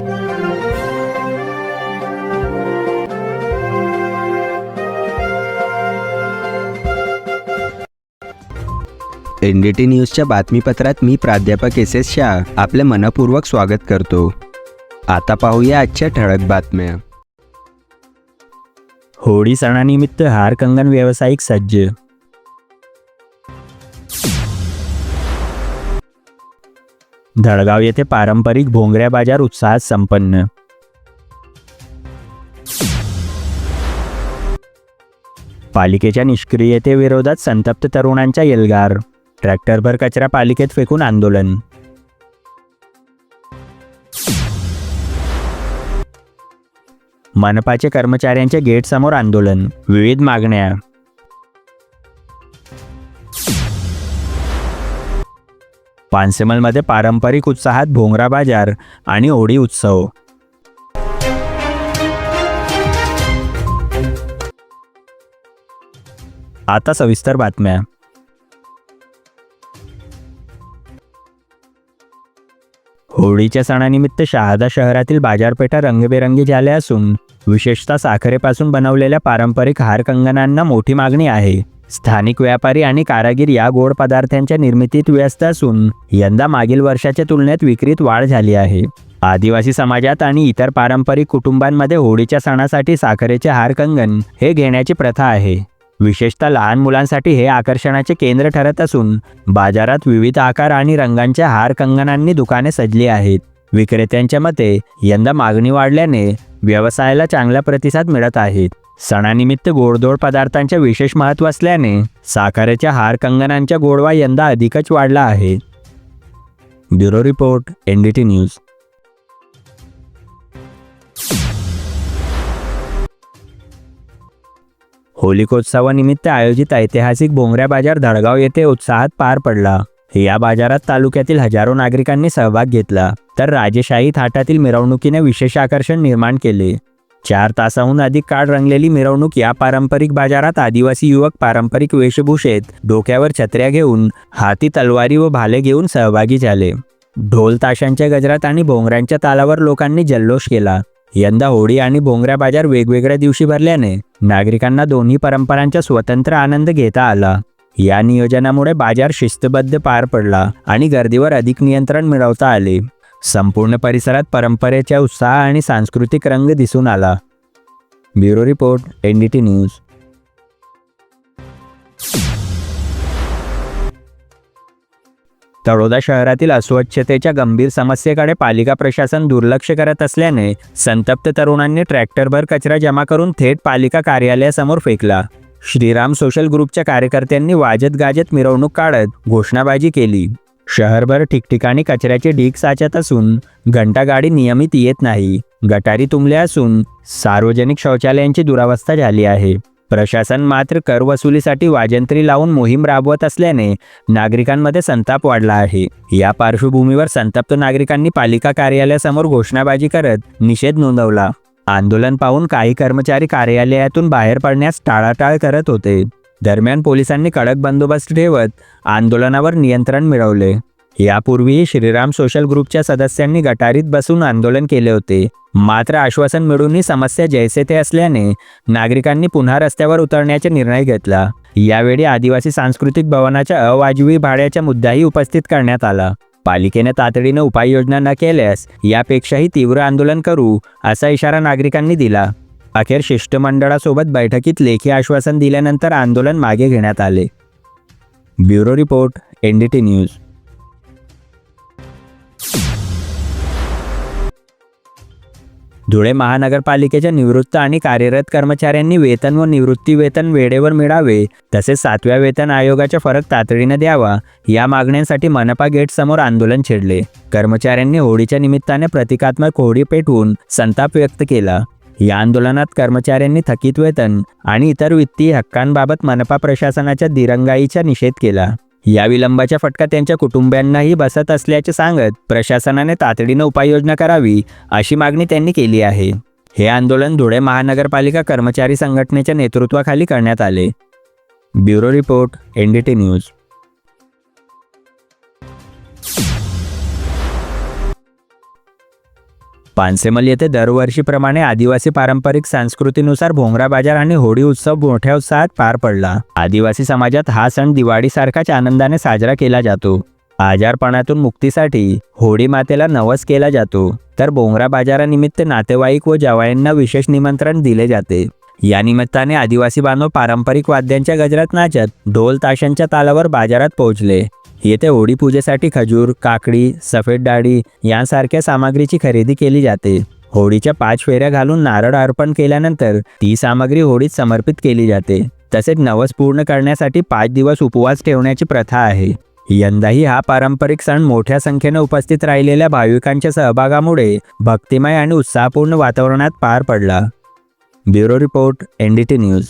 N D T न्यूजच्या बातमीपत्रात मी प्राध्यापक S S Shah आपले मनपूर्वक स्वागत करतो. आता पाहूया आजच्या ठळक बातम्या. होळी सणानिमित्त हार कंगन व्यावसायिक सज्ज धडगाव येथे पारंपरिक भोंगऱ्या बाजार उत्साहात संपन्न. पालिकेच्या निष्क्रियतेविरोधात संतप्त तरुणांच्या एल्गार ट्रॅक्टरभर कचरा पालिकेत फेकून आंदोलन. मनपाचे कर्मचाऱ्यांच्या गेटसमोर आंदोलन. विविध मागण्या. पानसेमलमध्ये पारंपरिक उत्साहात भोंगरा बाजार आणि होळी उत्सव. आता सविस्तर बातम्या. होळीच्या सणानिमित्त शहादा शहरातील बाजारपेठा रंगबेरंगी झाल्या असून विशेषतः साखरेपासून बनवलेल्या पारंपरिक हार कंगनांना मोठी मागणी आहे. स्थानिक व्यापारी आणि कारागीर या गोड पदार्थांच्या निर्मितीत व्यस्त असून यंदा मागील वर्षाच्या तुलनेत विक्रीत वाढ झाली आहे. आदिवासी समाजात आणि इतर पारंपरिक कुटुंबांमध्ये होळीच्या सणासाठी साखरेचे हार कंगन हे घेण्याची प्रथा आहे. विशेषतः लहान मुलांसाठी हे आकर्षणाचे केंद्र ठरत असून बाजारात विविध आकार आणि रंगांच्या हार कंगनांनी दुकाने सजली आहेत. विक्रेत्यांच्या मते यंदा मागणी वाढल्याने व्यवसायाला चांगला प्रतिसाद मिळत आहेत सणानिमित्त गोडधोड पदार्थांचे विशेष महत्त्व असल्याने साखरेच्या हार कंगनांच्या गोडवा यंदा अधिकच वाढला आहे. Bureau report N D T news. होलिकोत्सवानिमित्त आयोजित ऐतिहासिक बोंगऱ्या बाजार धडगाव येथे उत्साहात पार पडला. या बाजारात तालुक्यातील हजारो नागरिकांनी सहभाग घेतला तर राजेशाही थाटातील मिरवणुकीने विशेष आकर्षण निर्माण केले. चार तासाहून अधिक काळ रंगलेली मिरवणूक या पारंपरिक बाजारात आदिवासी युवक पारंपरिक वेशभूषेत डोक्यावर छत्र्या घेऊन हाती तलवारी व भाले घेऊन सहभागी झाले. ढोल ताशांच्या गजरात आणि भोंगऱ्यांच्या तालावर लोकांनी जल्लोष केला. यंदा होळी आणि भोंगऱ्या बाजार वेगवेगळ्या दिवशी भरल्याने नागरिकांना दोन्ही परंपरांचा स्वतंत्र आनंद घेता आला. या नियोजनामुळे बाजार शिस्तबद्ध पार पडला आणि गर्दीवर अधिक नियंत्रण मिळवता आले. संपूर्ण परिसरात परंपरेच्या उत्साह आणि सांस्कृतिक रंग दिसून आला. Bureau report N D T news. Taloda शहरातील अस्वच्छतेच्या गंभीर समस्येकडे पालिका प्रशासन दुर्लक्ष करत असल्याने संतप्त तरुणांनी ट्रॅक्टरभर कचरा जमा करून थेट पालिका कार्यालयासमोर फेकला. श्रीराम सोशल ग्रुपच्या कार्यकर्त्यांनी वाजत गाजत मिरवणूक काढत घोषणाबाजी केली. शहरभर ठिकठिकाणी कचऱ्याचे ढीग साचत असून घंटागाडी नियमित येत नाही. गटारी तुंबल्या असून सार्वजनिक शौचालयांची दुरावस्था झाली आहे. प्रशासन मात्र कर वसुलीसाठी वाजंत्री लावून मोहीम राबवत असल्याने नागरिकांमध्ये संताप वाढला आहे. या पार्श्वभूमीवर संतप्त नागरिकांनी पालिका कार्यालयासमोर घोषणाबाजी करत निषेध नोंदवला. आंदोलन पाहून काही कर्मचारी कार्यालयातून बाहेर पडण्यास टाळाटाळ करत होते. दरम्यान पोलिसांनी कडक बंदोबस्त ठेवत आंदोलनावर नियंत्रण मिळवले. यापूर्वीही श्रीराम सोशल ग्रुपच्या सदस्यांनी गटारीत बसून आंदोलन केले होते. मात्र आश्वासन मिळूनही समस्या जैसे ते असल्याने नागरिकांनी पुन्हा रस्त्यावर उतरण्याचा निर्णय घेतला. यावेळी आदिवासी सांस्कृतिक भवनाच्या अवाजवी भाड्याचा मुद्दाही उपस्थित करण्यात आला. पालिकेने तातडीनं उपाययोजना न केल्यास यापेक्षाही तीव्र आंदोलन करू असा इशारा नागरिकांनी दिला. अखेर शिष्टमंडळासोबत बैठकीत लेखी आश्वासन दिल्यानंतर आंदोलन मागे घेण्यात आले. Bureau report N D T news. Dhule महानगरपालिकेच्या निवृत्त आणि कार्यरत कर्मचाऱ्यांनी वेतन व निवृत्ती वेतन वेळेवर मिळावे तसेच सातव्या वेतन आयोगाचा फरक तातडीने द्यावा या मागण्यांसाठी मनपा गेट समोर आंदोलन छेडले. कर्मचाऱ्यांनी होळीच्या निमित्ताने प्रतिकात्मक होळी पेटवून संताप व्यक्त केला. या आंदोलनात कर्मचाऱ्यांनी थकीत वेतन आणि इतर वित्तीय हक्कांबाबत मनपा प्रशासनाच्या दिरंगाईचा निषेध केला. या विलंबाचा फटका त्यांच्या कुटुंबियांनाही बसत असल्याचे सांगत प्रशासनाने तातडीनं उपाययोजना करावी अशी मागणी त्यांनी केली आहे. हे आंदोलन धुळे महानगरपालिका कर्मचारी संघटनेच्या नेतृत्वाखाली करण्यात आले. Bureau report N D T news. Pansemal येथे दरवर्षीप्रमाणे आदिवासी पारंपरिक संस्कृतीनुसार भोंगरा बाजार आणि होळी उत्सव मोठ्या उत्साहात पार पडला. आदिवासी समाजात हा सण दिवाळीसारखाच आनंदाने साजरा केला जातो. आजारपणातून मुक्तीसाठी होळी मातेला नवस केला जातो. तर बोंगरा बाजारानिमित्त नातेवाईक व जवायांना विशेष निमंत्रण दिले जाते. या निमित्ताने आदिवासी बांधव पारंपरिक वाद्यांच्या गजरात नाचत ढोल ताशांच्या तालावर बाजारात पोहोचले. येथे होळी पूजेसाठी खजूर काकडी सफेद डाळी यांसारख्या सामग्रीची खरेदी केली जाते. होळीच्या पाच फेऱ्या घालून नारळ अर्पण केल्यानंतर ती सामग्री होळीत समर्पित केली जाते. तसेच नवस पूर्ण करण्यासाठी पाच दिवस उपवास ठेवण्याची प्रथा आहे. यंदाही हा पारंपरिक सण मोठ्या संख्येने उपस्थित राहिलेल्या भाविकांच्या सहभागामुळे भक्तिमय आणि उत्साहपूर्ण वातावरणात पार पडला. Bureau report N D T news.